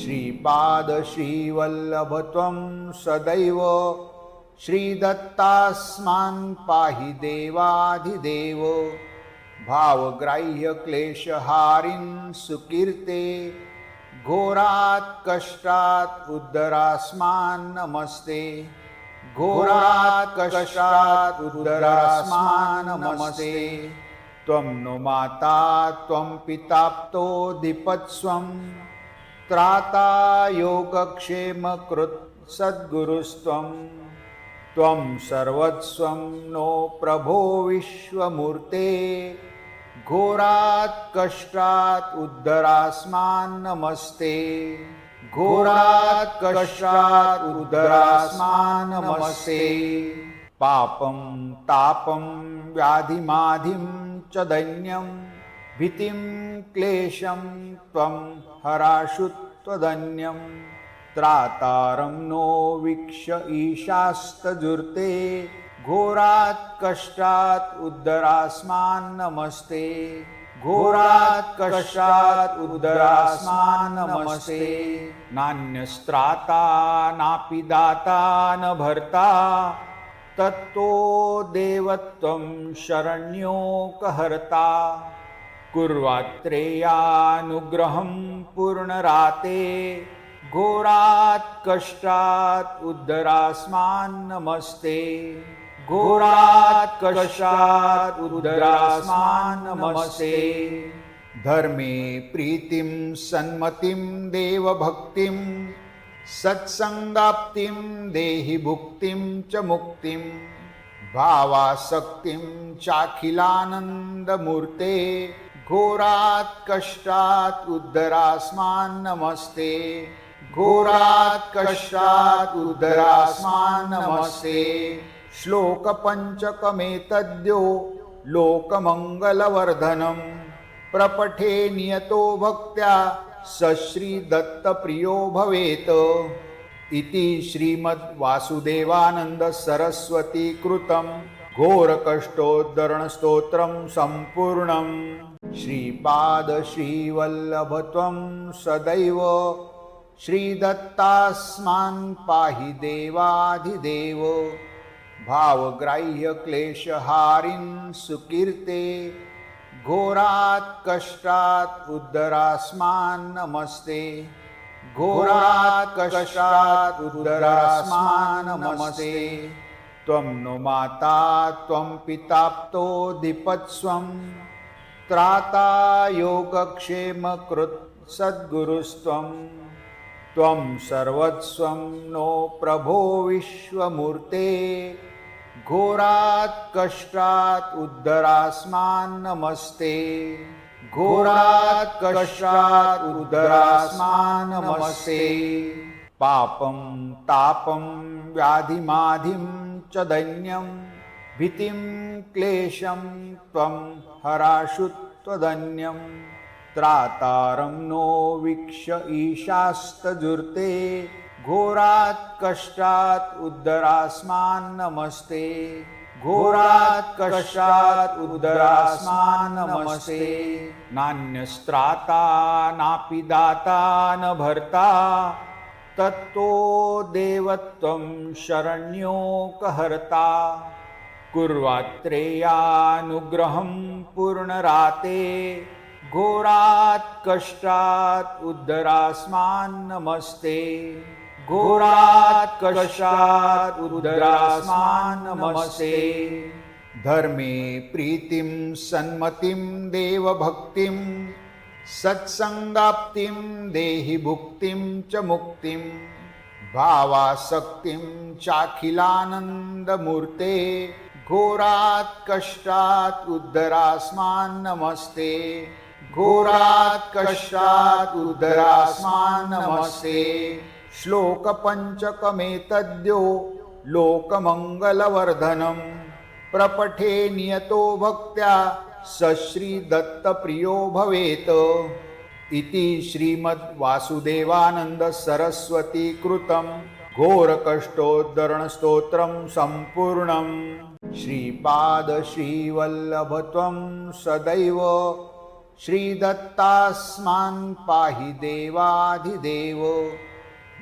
श्रीपाद श्रीवल्लभ सदैव श्रीदत्तास्मान् पाहि देवाधिदेव। भावग्राह्यक्लेशहारिन् सुकीर्ते घोरात् कष्टात् उद्धरास्मान् नमस्ते। घोरात् कष्टात् उद्धरास्मान् नमस्ते। त्वं नो माता त्वं पिताप्तो दीपत्स्वं त्राता योगक्षेमकृत् सद्गुरुस्त्वं त्वं सर्वस्वं नो प्रभो विश्वमूर्ते। घोरात् कष्टात् उद्धरास्मान् नमस्ते। घोरात् कष्टात् उद्धरास्मान् नमस्ते। पापं तापं व्याधिमाधिं च दैन्यम् भीतिं क्लेशं त्वं हराशुत्वदन्यं त्रातारं नो वीक्ष ईशास्तजुर्ते घोरात् कष्टात् उद्धरास्मान् नमस्ते। घोरात् कष्टात् उद्धरास्मान् नमस्ते। नान्यस्त्राता नापि दाता न भर्ता। तत्तो देवत्वं शरण्योकहर्ता। कुर्वात्रेयानुग्रहं पूर्णराते घोरात् कष्टात् उद्धरास्मान् नमस्ते। घोरात् कष्टात् उद्धरास्मान् नमस्ते। धर्मे प्रीतिं सन्मतिं देवभक्तिं सत्सङ्गाप्तिं देहि भुक्तिं च मुक्तिं भावासक्तिं चाखिलानन्दमूर्ते घोरात् कष्टात् उद्धरास्मान् नमस्ते. घोरात् कष्टात् उद्धरास्मान नमस्ते. श्लोकपञ्चकमेतद्यो लोकमङ्गलवर्धनम् प्रपठे नियतो भक्त्या स श्रीदत्तप्रियो भवेत्. इति श्रीमद्वासुदेवानन्दसरस्वतीकृतं घोरकष्टोद्धरणस्तोत्रं सम्पूर्णम्. श्रीपादश्रीवल्लभत्वं सदैव श्रीदत्तास्मान् पाहि देवाधिदेव। भावग्राह्यक्लेशहारिं सुकीर्ते घोरात् कष्टात् उद्धरास्मान् नमस्ते। घोरात् कष्टात् उद्धरास्मान् नमस्ते। त्वं नो माता त्वं पिताप्तो दीपत्स्वं त्राता योगक्षेमकृत् सद्गुरुस्त्वं त्वं सर्वस्वं नो प्रभो विश्वमूर्ते। घोरात् कष्टात् उद्धरास्मान् नमस्ते। घोरात् कष्टात् उद्धरास्मान् नमस्ते। पापं तापं व्याधिमाधिं च दैन्यम् भीतिं क्लेशं त्वं हराशु त्वदन्यं त्रातारं नो वीक्ष ईशास्तजुर्ते घोरात् कष्टात् उद्धरास्मान् नमस्ते। घोरात् कष्टात् उद्धरास्मान् नमस्ते। नान्यस्त्राता नापि दाता न भर्ता तत्तो देवत्वं शरण्योकहर्ता। कुर्वात्रेयानुग्रहं पूर्णराते घोरात् कष्टात् उद्धरास्मान् नमस्ते। घोरात् कष्टात् उद्धरास्मान् नमस्ते। धर्मे प्रीतिं सन्मतिं देवभक्तिं सत्सङ्गाप्तिं देहि भुक्तिं च मुक्तिं भावासक्तिं चाखिलानन्दमूर्ते घोरात् कष्टात् उद्धरास्मान् नमस्ते. घोरात् कष्टात उद्धरास्मान नमस्ते. श्लोकपञ्चकमेतद्यो लोकमङ्गलवर्धनम् प्रपठे नियतो भक्त्या स श्रीदत्तप्रियो भवेत्. इति श्रीमद्वासुदेवानन्दसरस्वतीकृतं घोरकष्टोद्धरणस्तोत्रं सम्पूर्णम्. श्रीपादश्रीवल्लभत्वं सदैव श्रीदत्तास्मान् पाहि देवाधिदेव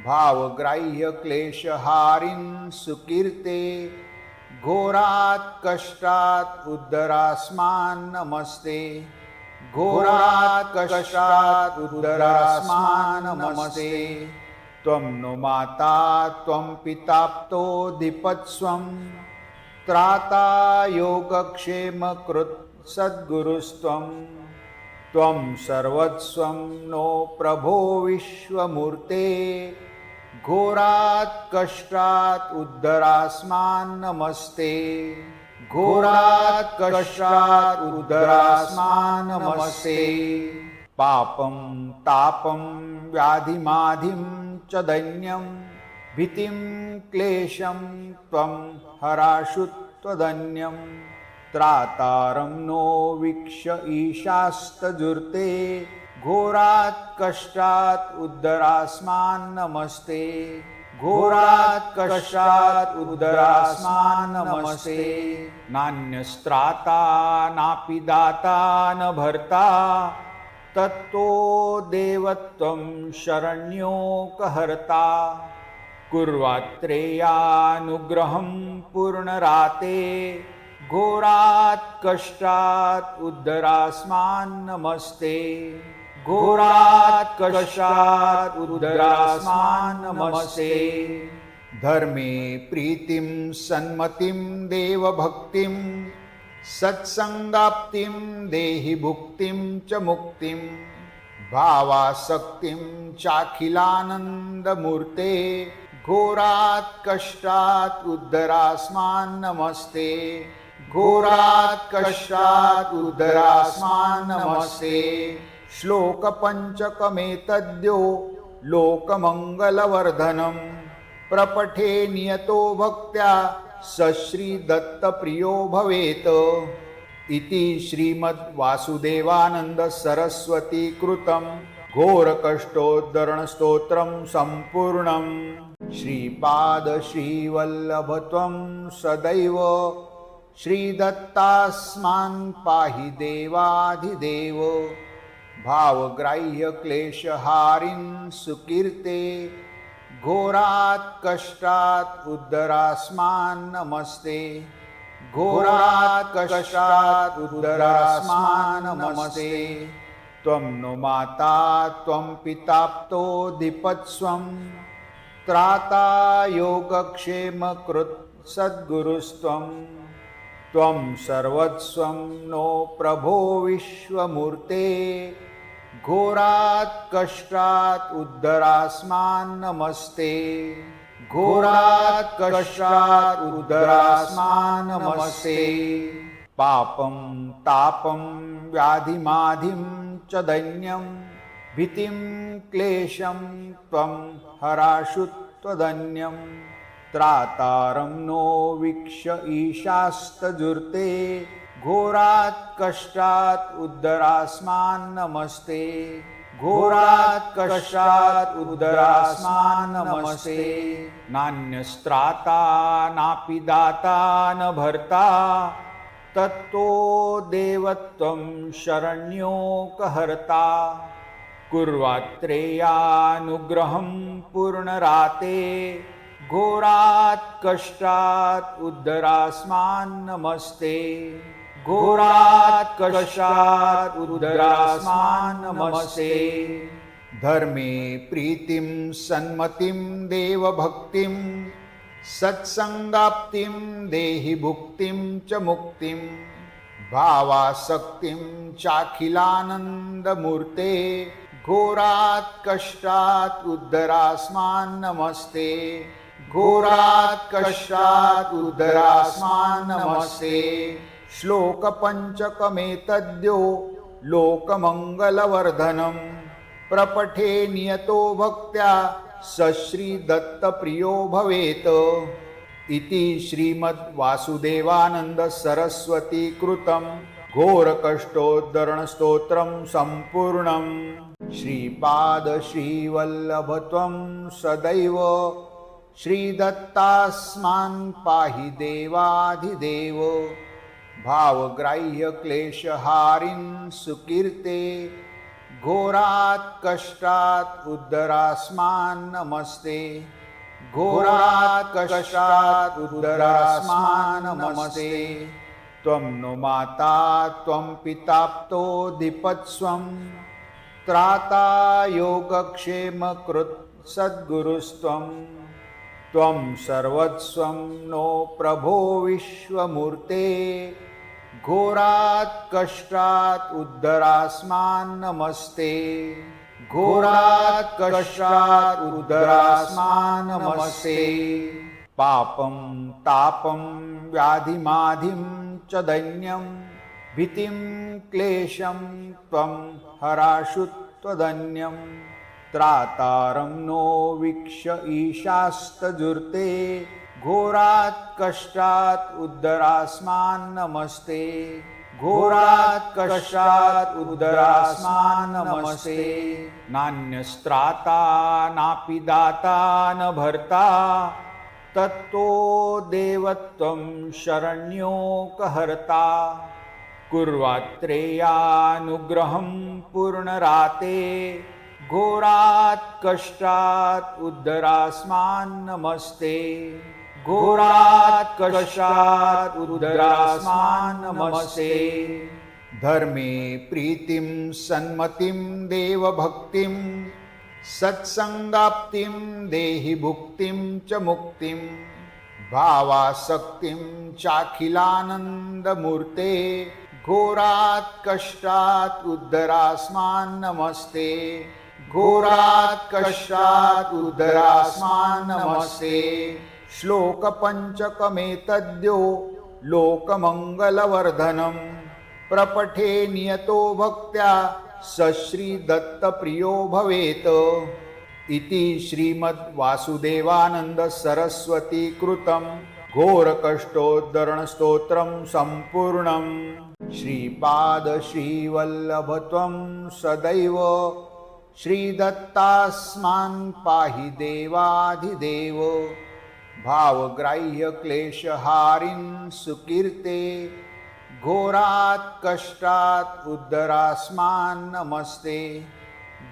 भावग्राह्य क्लेशहारिन् सुकीर्ते घोरात् कष्टात् उद्धरास्मान् नमस्ते। घोरात् कष्टात् उद्धरास्मान् नमस्ते। त्वं नो माता त्वं पिताप्तो दिपत्स्वम् त्राता योगक्षेमकृत् सद्गुरुस्त्वं त्वं सर्वस्वं नो प्रभो विश्वमूर्ते। घोरात् कष्टात् उद्धरास्मान् नमस्ते। घोरात् कष्टात् उद्धरास्मान् नमस्ते। पापं तापं व्याधिमाधिं च दैन्यम् भीतिं क्लेशं त्वं हराशुत्वदन्यं त्रातारं नो वीक्ष ईशास्तजुर्ते घोरात् कष्टात् उद्धरास्मान् नमस्ते। घोरात् कष्टात् उद्धरास्मान् नमस्ते। नान्यस्त्राता नापि दाता न भर्ता। तत्तो देवत्वं शरण्योकहर्ता। कुर्वात्रेयानुग्रहं पूर्णराते घोरात् कष्टात् उद्धरास्मान् नमस्ते। घोरात् कष्टात् उद्धरास्मान् नमस्ते। धर्मे प्रीतिं सन्मतिं देवभक्तिं सत्सङ्गाप्तिं देहि भुक्तिं च मुक्तिं भावासक्तिं चाखिलानन्दमूर्ते घोरात् कष्टात् उद्धरास्मान् नमस्ते. घोरात् कष्टात उद्धरास्मान नमस्ते. श्लोकपञ्चकमेतद्यो लोकमङ्गलवर्धनम् प्रपठे नियतो भक्त्या स श्रीदत्तप्रियो भवेत्. इति श्रीमद्वासुदेवानन्द सरस्वती कृतं घोरकष्टोद्धरणस्तोत्रं सम्पूर्णम्. श्रीपादश्रीवल्लभत्वं सदैव श्रीदत्तास्मान् पाहि देवाधिदेव भावग्राह्य क्लेशहारिन् सुकीर्ते घोरात् कष्टात् उद्धरास्मान् नमस्ते। घोरात् कष्टात् उद्धरास्मान् नमस्ते। त्वं नो माता त्वं पिताप्तो दिपत्स्वम्। त्राता योगक्षेमकृत् सद्गुरुस्त्वं त्वं सर्वस्वं नो प्रभो विश्वमूर्ते। घोरात् कष्टात् उद्धरास्मान् नमस्ते। घोरात् कष्टात् उद्धरास्मान् नमस्ते। पापं तापं व्याधिमाधिं च दैन्यम् भीतिं क्लेशं त्वं हराशु त्वदन्यं त्रातारं नो वीक्ष ईशास्तजुर्ते घोरात् कष्टात् उद्धरास्मान् नमस्ते। घोरात् कष्टात् उद्धरास्मान् नमस्ते। नान्यस्त्राता नापि दाता न भर्ता। तत्तो देवत्वं शरण्योकहर्ता। कुर्वात्रेयानुग्रहं पूर्णराते घोरात् कष्टात् उद्धरास्मान् नमस्ते। घोरात् कष्टात् उद्धरास्मान् नमस्ते। धर्मे प्रीतिं सन्मतिं देवभक्तिं सत्सङ्गाप्तिं देहि भुक्तिं च मुक्तिं भावासक्तिं चाखिलानन्दमूर्ते घोरात् कष्टात् उद्धरास्मान् नमस्ते. घोरात् कष्टात् उद्धरास्मान् नमस्ते. श्लोकपञ्चकमेतद्यो लोकमङ्गलवर्धनम् प्रपठे नियतो भक्त्या स श्रीदत्तप्रियो भवेत्. इति श्रीमद्वासुदेवानन्द सरस्वती कृतं घोरकष्टोद्धरणस्तोत्रं सम्पूर्णम्. श्रीपादश्रीवल्लभत्वं सदैव श्रीदत्तास्मान् पाहि देवाधिदेव भावग्राह्यक्लेशहारिं सुकीर्ते घोरात् कष्टात् उद्धरास्मान् नमस्ते घोरात् कष्टात् उद्धरास्मान् नमस्ते त्वं नो माता त्वं पिताप्तो दीपत्स्वं त्राता योगक्षेमकृत् सद्गुरुस्त्वं त्वं सर्वस्वं नो प्रभो विश्वमूर्ते। घोरात् कष्टात् उद्धरास्मान् नमस्ते। घोरात् कष्टात् उद्धरास्मान् नमस्ते। पापं तापं व्याधिमाधिं च दैन्यम् भीतिं क्लेशं त्वं हराशु त्वदन्यं त्रातारं नो वीक्ष ईशास्तजुर्ते घोरात् कष्टात् उद्धरास्मान् नमस्ते। घोरात् कष्टात् उद्धरास्मान् नमस्ते। नान्यस्त्राता नापि दाता न भर्ता। तत्तो देवत्वं शरण्योकहर्ता। कुर्वात्रेयानुग्रहं पूर्णराते घोरात् कष्टात् उद्धरास्मान् नमस्ते। घोरात् कष्टात् उद्धरास्मान् नमस्ते। धर्मे प्रीतिं सन्मतिं देवभक्तिं सत्सङ्गाप्तिं देहि भुक्तिं च मुक्तिं भावासक्तिं चाखिलानन्दमूर्ते घोरात् कष्टात उद्धरास्मान नमस्ते. घोरात् कष्टात उद्धरास्मान नमस्ते. श्लोकपञ्चकमेतद्यो लोकमङ्गलवर्धनं प्रपठे नियतो भक्त्या स श्रीदत्तप्रियो भवेत्. इति श्रीमद्वासुदेवानन्दसरस्वतीकृतं घोरकष्टोद्धरणस्तोत्रं सम्पूर्णम्. श्रीपादश्रीवल्लभत्वं सदैव श्रीदत्तास्मान् पाहि देवाधिदेव। भावग्राह्यक्लेशहारिं सुकीर्ते घोरात् कष्टात् उद्धरास्मान् नमस्ते।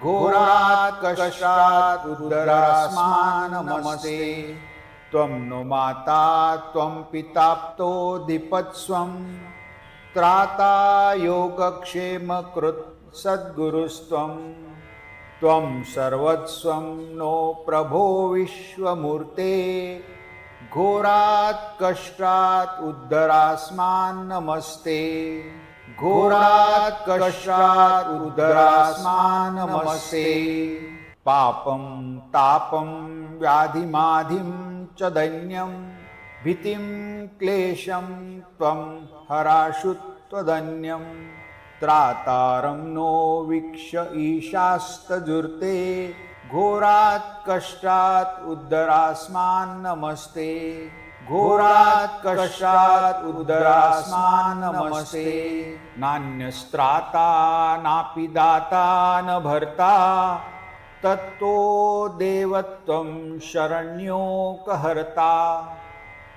घोरात् कष्टात् उद्धरास्मान् नमस्ते। त्वं नो माता त्वं पिताप्तो दीपत्स्वं त्राता योगक्षेमकृत् सद्गुरुस्त्वं त्वं सर्वस्वं नो प्रभो विश्वमूर्ते। घोरात् कष्टात् उद्धरास्मान् नमस्ते। घोरात् कष्टात् उद्धरास्मान् नमस्ते। पापं तापं व्याधिमाधिं च दैन्यम् भीतिं क्लेशं त्वं हराशु त्वदन्यं त्रातारं नो वीक्ष ईशास्तजुर्ते घोरात् कष्टात् उद्धरास्मान् नमस्ते। घोरात् कष्टात् उद्धरास्मान् नमस्ते। नान्यस्त्राता नापि दाता न भर्ता। तत्तो देवत्वं शरण्योकहर्ता।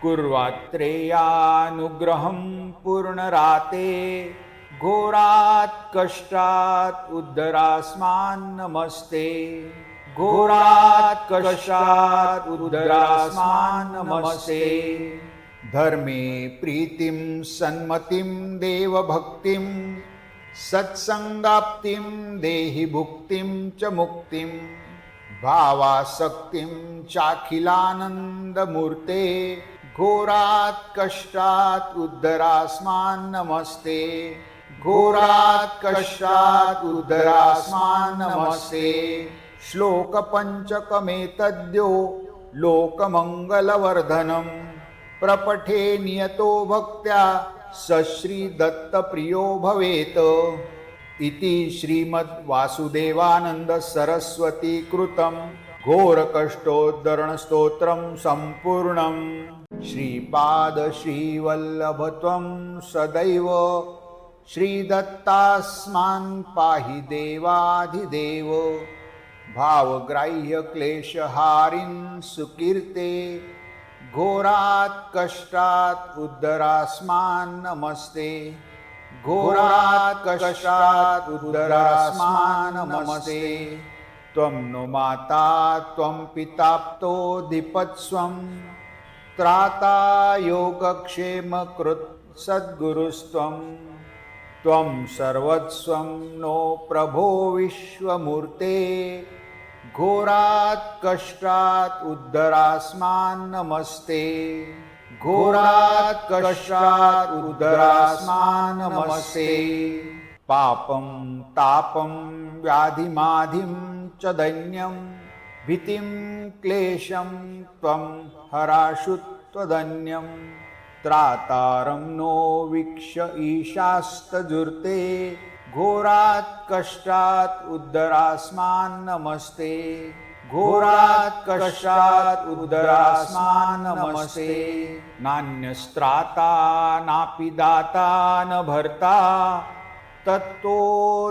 कुर्वात्रेयानुग्रहं पूर्णराते घोरात् कष्टात् उद्धरास्मान् नमस्ते। घोरात् कष्टात् उद्धरास्मान् नमस्ते। धर्मे प्रीतिं सन्मतिं देवभक्तिं सत्सङ्गाप्तिं देहि भुक्तिं च मुक्तिं भावासक्तिं चाखिलानन्दमूर्ते घोरात् कष्टात उद्धरास्मान नमस्ते. घोरात् कष्टात् उद्धरास्मान नमस्ते. श्लोकपञ्चकमेतद्यो लोकमङ्गलवर्धनं प्रपठे नियतो भक्त्या स श्रीदत्तप्रियो भवेत्. इति श्रीमद्वासुदेवानन्दसरस्वतीकृतं घोरकष्टोद्धरणस्तोत्रं सम्पूर्णम्. श्रीपादश्रीवल्लभत्वं सदैव श्रीदत्तास्मान् पाहि देवाधिदेव। भावग्राह्यक्लेशहारिं सुकीर्ते घोरात् कष्टात् उद्धरास्मान् नमस्ते। घोरात् कष्टात् उद्धरास्मान् नमस्ते। त्वं नो माता त्वं पिताप्तो दीपत्स्वं त्राता योगक्षेमकृत् सद्गुरुस्त्वं त्वं सर्वस्वं नो प्रभो विश्वमूर्ते। घोरात् कष्टात् उद्धरास्मान् नमस्ते। घोरात् कष्टात् उद्धरास्मान् नमस्ते। पापं तापं व्याधिमाधिं च दैन्यम् भीतिं क्लेशं त्वं हराशु त्वदन्यं त्रातारं नो वीक्ष ईशास्तजुर्ते घोरात् कष्टात् उद्धरास्मान् नमस्ते। घोरात् कष्टात् उद्धरास्मान् नमस्ते। नान्यस्त्राता नापि दाता न भर्ता। तत्तो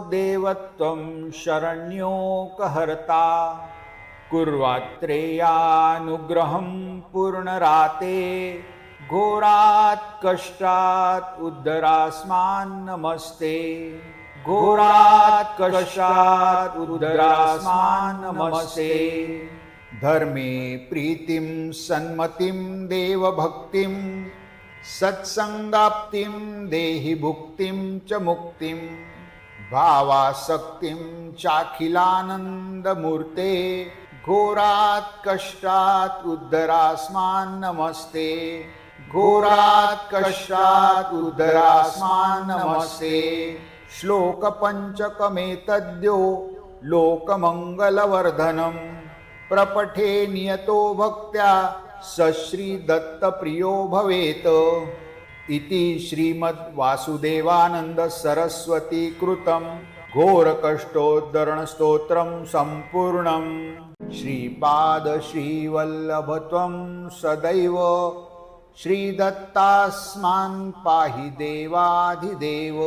देवत्वं शरण्योकहर्ता। कुर्वात्रेयानुग्रहं पूर्णराते घोरात् कष्टात् उद्धरास्मान् नमस्ते। घोरात् कष्टात् उद्धरास्मान् नमस्ते। धर्मे प्रीतिं सन्मतिं देवभक्तिं सत्सङ्गाप्तिं देहि भुक्तिं च मुक्तिं भावासक्तिं चाखिलानन्दमूर्ते घोरात् कष्टात् उद्धरास्मान् नमस्ते. घोरात् कष्टात उद्धरास्मान नमस्ते. श्लोकपञ्चकमेतद्यो लोकमङ्गलवर्धनं प्रपठे नियतो भक्त्या स श्रीदत्तप्रियो भवेत्. इति श्रीमद्वासुदेवानन्दसरस्वतीकृतं घोरकष्टोद्धरणस्तोत्रं सम्पूर्णम्. श्रीपादश्रीवल्लभत्वं सदैव श्रीदत्तास्मान् पाहि देवाधिदेव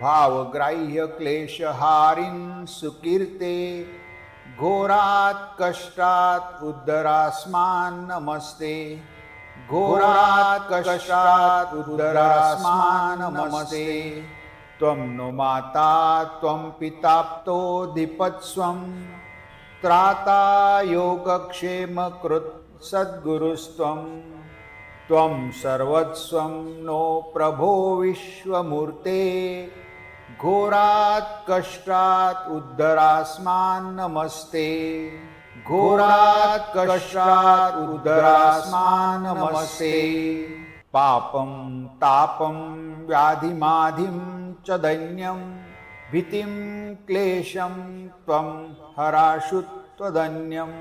भावग्राह्यक्लेशहारिन् सुकीर्ते घोरात् कष्टात् उद्धरास्मान् नमस्ते। घोरात् कष्टात् उद्धरास्मान् नमस्ते। त्वं नो माता त्वं पिताप्तो दीपत्स्वं त्राता योगक्षेमकृत् सद्गुरुस्त्वं त्वं सर्वस्वं नो प्रभो विश्वमूर्ते। घोरात् कष्टात् उद्धरास्मान् नमस्ते। घोरात् कष्टात् उद्धरास्मान् नमस्ते। पापं तापं व्याधिमाधिं च दैन्यम् भीतिं क्लेशं त्वं हराशु त्वदन्यं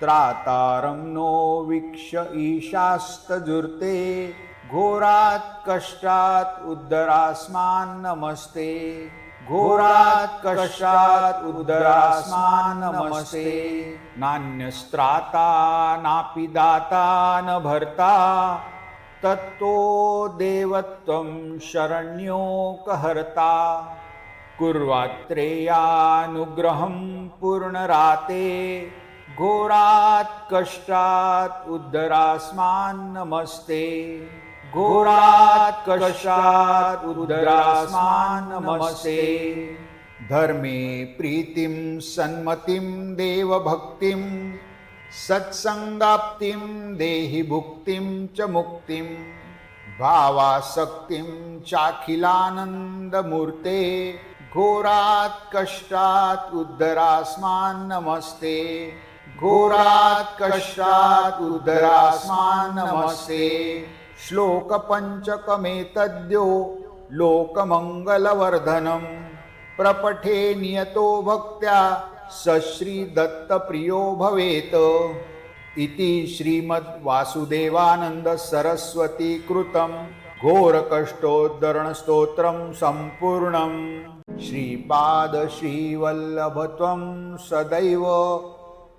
त्रातारं नो वीक्ष ईशास्तजुर्ते घोरात् कष्टात् उद्धरास्मान् नमस्ते। घोरात् कष्टात् उद्धरास्मान् नमस्ते। नान्यस्त्राता नापि दाता न भर्ता। तत्तो देवत्वं शरण्योकहर्ता। कुर्वात्रेयानुग्रहं पूर्णराते घोरात् कष्टात् उद्धरास्मान् नमस्ते। घोरात् कष्टात् उद्धरास्मान् नमस्ते। धर्मे प्रीतिं सन्मतिं देवभक्तिं सत्सङ्गाप्तिं देहि भुक्तिं च मुक्तिं भावासक्तिं चाखिलानन्दमूर्ते घोरात् कष्टात् उद्धरास्मान् नमस्ते. घोरात् कष्टात उद्धरास्मान नमस्ते. श्लोकपञ्चकमेतद्यो लोकमङ्गलवर्धनं प्रपठे नियतो भक्त्या स श्रीदत्तप्रियो भवेत्. इति श्रीमद्वासुदेवानन्दसरस्वतीकृतं घोरकष्टोद्धरणस्तोत्रं सम्पूर्णम्. श्रीपादश्रीवल्लभत्वं सदैव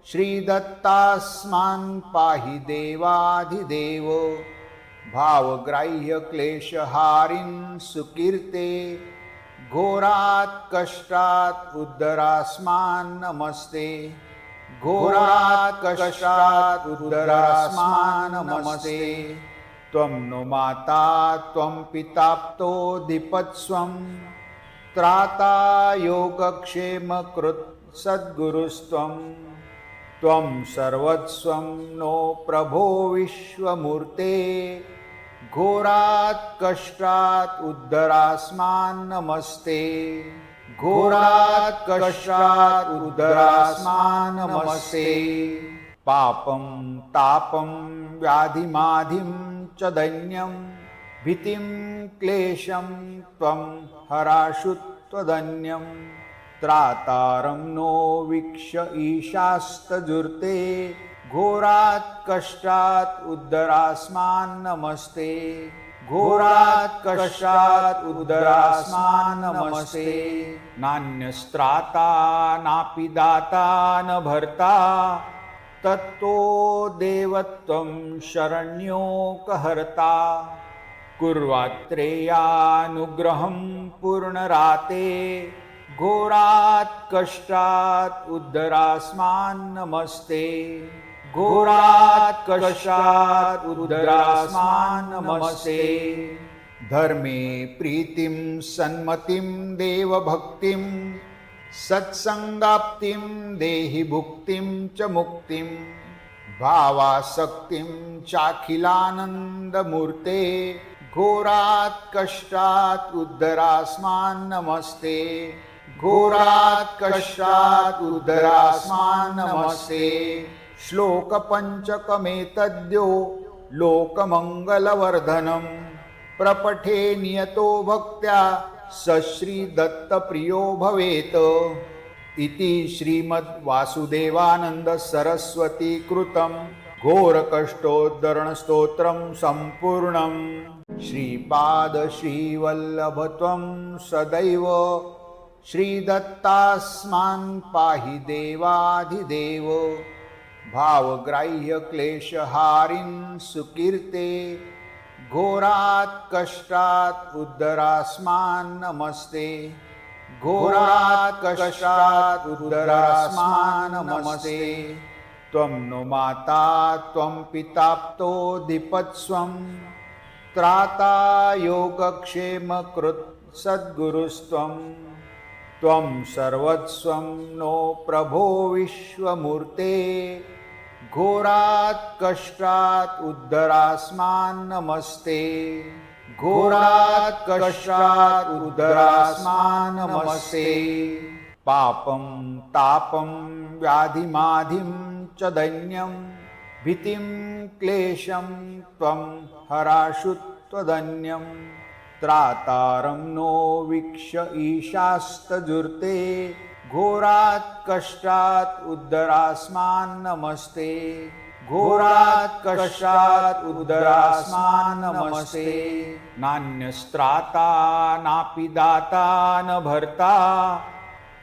श्रीदत्तास्मान् पाहि देवाधिदेव। भावग्राह्यक्लेशहारिन् सुकीर्ते घोरात् कष्टात् उद्धरास्मान् नमस्ते। घोरात् कष्टात् उदरास्मान् नमस्ते। त्वं नो माता त्वं पिताप्तो दीपत्स्वं त्राता योगक्षेमकृत् सद्गुरुस्त्वं त्वं सर्वस्वं नो प्रभो विश्वमूर्ते। घोरात् कष्टात् उद्धरास्मान् नमस्ते। घोरात् कष्टात् उद्धरास्मान् नमस्ते। पापं तापं व्याधिमाधिं च दैन्यम् भीतिं क्लेशं त्वं हराशु त्वदन्यं त्रातारं नो वीक्ष ईशास्तजुर्ते घोरात् कष्टात् उद्धरास्मान् नमस्ते। घोरात् कष्टात् उद्धरास्मान् नमस्ते। नान्यस्त्राता नापि दाता न भर्ता। तत्तो देवत्वं शरण्योकहर्ता। कुर्वात्रेयानुग्रहं पूर्णराते घोरात् कष्टात् उद्धरास्मान् नमस्ते। घोरात् कष्टात् उद्धरास्मान् नमस्ते। धर्मे प्रीतिं सन्मतिं देवभक्तिं सत्सङ्गाप्तिं देहि भुक्तिं च मुक्तिं भावासक्तिं चाखिलानन्दमूर्ते। घोरात् कष्टात उद्धरास्मान् नमस्ते. घोरात् कष्टात उद्धरास्मान नमस्ते. श्लोकपञ्चकमेतद्यो लोकमङ्गलवर्धनं प्रपठे नियतो भक्त्या स श्रीदत्तप्रियो भवेत्. इति श्रीमद्वासुदेवानन्दसरस्वतीकृतं घोरकष्टोद्धरणस्तोत्रं सम्पूर्णम्. श्रीपादश्रीवल्लभत्वं सदैव श्रीदत्तास्मान् पाहि देवाधिदेव। भावग्राह्यक्लेशहारिन् सुकीर्ते घोरात् कष्टात् उद्धरास्मान् नमस्ते। घोरात् कष्टात् उद्धरास्मान् नमस्ते। त्वं नो माता त्वं पिताप्तो दीपत्स्वं त्राता योगक्षेमकृत् सद्गुरुस्त्वं त्वं सर्वस्वं नो प्रभो विश्वमूर्ते। घोरात् कष्टात् उद्धरास्मान् नमस्ते। घोरात् कष्टात् उद्धरास्मान् नमस्ते। पापं तापं व्याधिमाधिं च दैन्यम् भीतिं क्लेशं त्वं हराशु त्वदन्यं त्रातारं नो वीक्ष ईशास्तजुर्ते घोरात् कष्टात् उद्धरास्मान् नमस्ते। घोरात् कष्टात् उद्धरास्मान् नमस्ते। नान्यस्त्राता नापि दाता न भर्ता।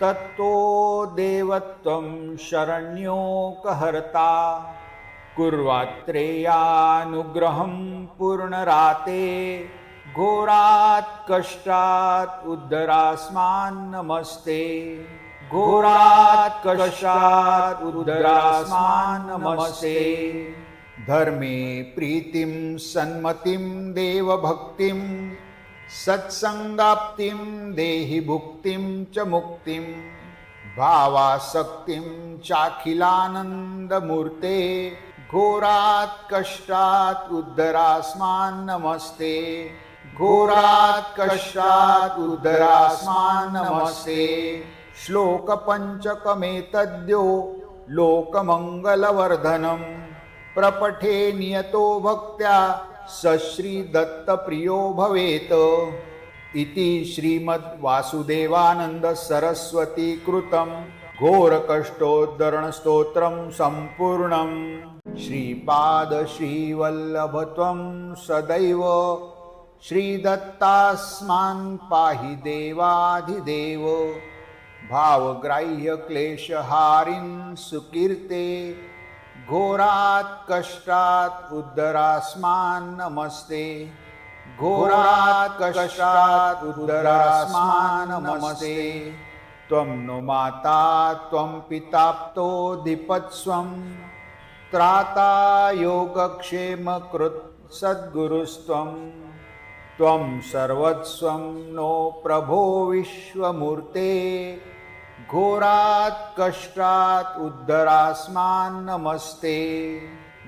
तत्तो देवत्वं शरण्योकहर्ता। कुर्वात्रेयानुग्रहं पूर्णराते घोरात् कष्टात् उद्धरास्मान् नमस्ते। घोरात् कष्टात् उद्धरास्मान् नमस्ते। धर्मे प्रीतिं सन्मतिं देवभक्तिं सत्सङ्गाप्तिं देहि भुक्तिं च मुक्तिं भावासक्तिं चाखिलानन्दमूर्ते। घोरात् कष्टात उद्धरास्मान नमस्ते. घोरात् कष्टात उद्धरास्मान नमस्ते. श्लोकपञ्चकमेतद्यो लोकमङ्गलवर्धनं प्रपठे नियतो भक्त्या स श्रीदत्तप्रियो भवेत्. इति श्रीमद्वासुदेवानन्दसरस्वतीकृतं घोरकष्टोद्धरणस्तोत्रं सम्पूर्णम्. श्रीपादश्रीवल्लभत्वं सदैव श्रीदत्तास्मान् पाहि देवाधिदेव। भावग्राह्यक्लेशहारिन् सुकीर्ते घोरात् कष्टात् उद्धरास्मान् नमस्ते। घोरात् कष्टात् उद्धरास्मान् नमस्ते। त्वं नो माता त्वं पिताप्तो दीपत्स्वं त्राता योगक्षेमकृत् सद्गुरुस्त्वं त्वं सर्वस्वं नो प्रभो विश्वमूर्ते। घोरात् कष्टात् उद्धरास्मान् नमस्ते।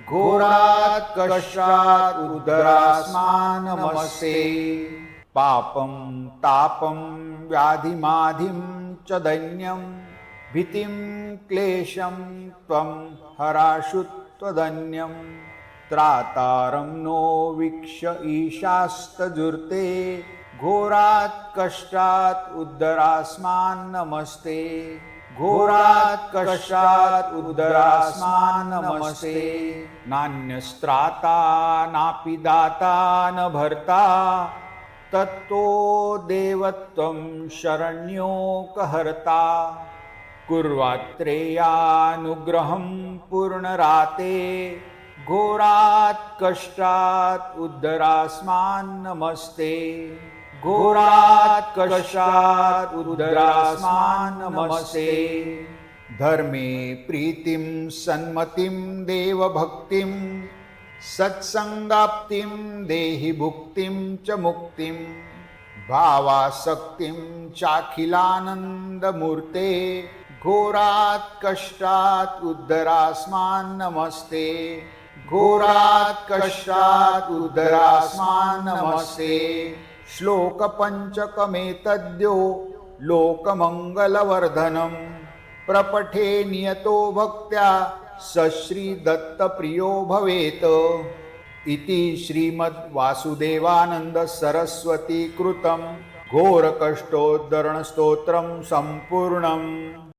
घोरात् कष्टात् उद्धरास्मान् नमस्ते। पापं तापं व्याधिमाधिं च दैन्यम् भीतिं क्लेशं त्वं हराशु त्वदन्यं त्रातारं नो वीक्ष ईशास्तजुर्ते घोरात् कष्टात् उद्धरास्मान् नमस्ते। घोरात् कष्टात् उद्धरास्मान् नमस्ते। नान्यस्त्राता नापि दाता न भर्ता। तत्तो देवत्वं शरण्योकहर्ता। कुर्वात्रेयानुग्रहं पूर्णराते घोरात् कष्टात् उद्धरास्मान् नमस्ते। घोरात् कष्टात् उद्धरास्मान् नमस्ते। धर्मे प्रीतिं सन्मतिं देवभक्तिं सत्सङ्गाप्तिं देहि भुक्तिं च मुक्तिं भावासक्तिं चाखिलानन्दमूर्ते। घोरात् कष्टात उद्धरास्मान नमस्ते. घोरात् कष्टात उद्धरास्मान नमस्ते. श्लोकपञ्चकमेतद्यो लोकमङ्गलवर्धनं प्रपठे नियतो भक्त्या स श्रीदत्तप्रियो भवेत्. इति श्रीमद्वासुदेवानन्दसरस्वतीकृतं घोरकष्टोद्धरणस्तोत्रं सम्पूर्णम्.